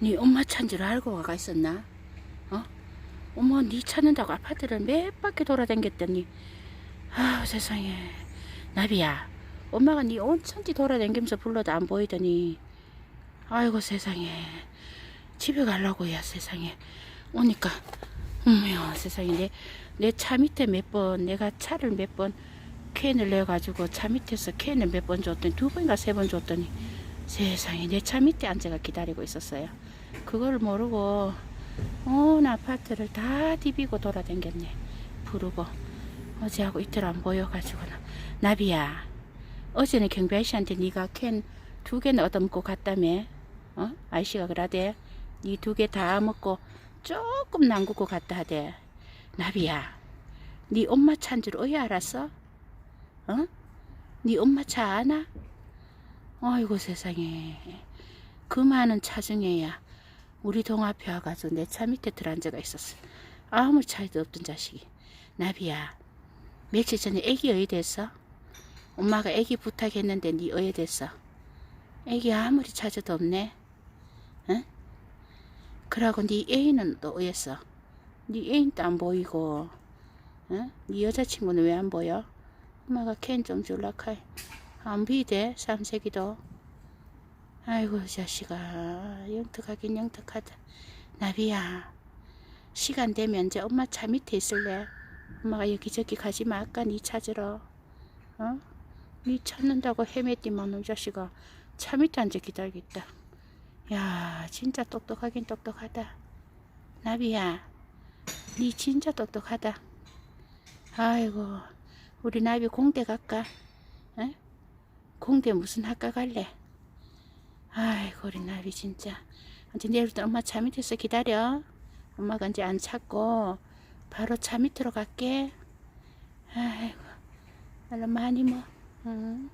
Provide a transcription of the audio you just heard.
네 엄마 찬줄 알고 와가 있었나? 어? 어머 네 찾는다고 아파트를 몇 바퀴 돌아다녔더니. 아 세상에. 나비야 엄마가 네 온천지 돌아다니면서 불러도 안 보이더니. 아이고 세상에. 집에 가려고야 세상에. 오니까 어머야 세상에. 내차 밑에 몇 번 내가 차를 몇 번 캔을 내 가지고 차 밑에서 캔을 몇 번 줬더니 두 번인가 세 번 줬더니. 세상에 내 차 밑에 앉아가 기다리고 있었어요 그걸 모르고 온 아파트를 다 디비고 돌아댕겼네 부르고 어제하고 이틀 안 보여가지고 나비야 어제는 경비 아저씨한테 네가 캔 두 개는 얻어먹고 갔다며 어? 아저씨가 그러대 이 두 개 다 먹고 조금 남구고 갔다 하대 나비야 네 엄마 차인 줄 어이 알았어? 어? 네 엄마 차 아나? 아이고 세상에 그 많은 차 중에야 우리 동 앞에 와가지고 내차 밑에 들어앉아가 있었어 아무 차이도 없던 자식이 나비야 며칠 전에 애기 어이 됐어? 엄마가 애기 부탁했는데 네 어이 됐어? 애기 아무리 찾아도 없네 응? 그러고 네 애인은 또 어였어? 네 애인도 안 보이고 응? 네 여자친구는 왜 안 보여? 엄마가 캔 좀 줄라 카이 안 비대 삼색이도 아이고 자식아. 영특하긴 영특하다. 나비야 시간 되면 이제 엄마 차 밑에 있을래? 엄마가 여기저기 가지 마. 아까 니 찾으러. 어? 니 찾는다고 헤맸디만 이 자식아. 차 밑에 앉아 기다리겠다. 야 진짜 똑똑하긴 똑똑하다. 나비야 니 진짜 똑똑하다. 아이고 우리 나비 공대 갈까? 에? 공대 무슨 학과 갈래? 아이고 우리 나비 진짜. 이제 내일부터 엄마 차 밑에서 기다려. 엄마가 이제 안 찾고 바로 차 밑으로 갈게. 아이고 얼른 많이 뭐 응.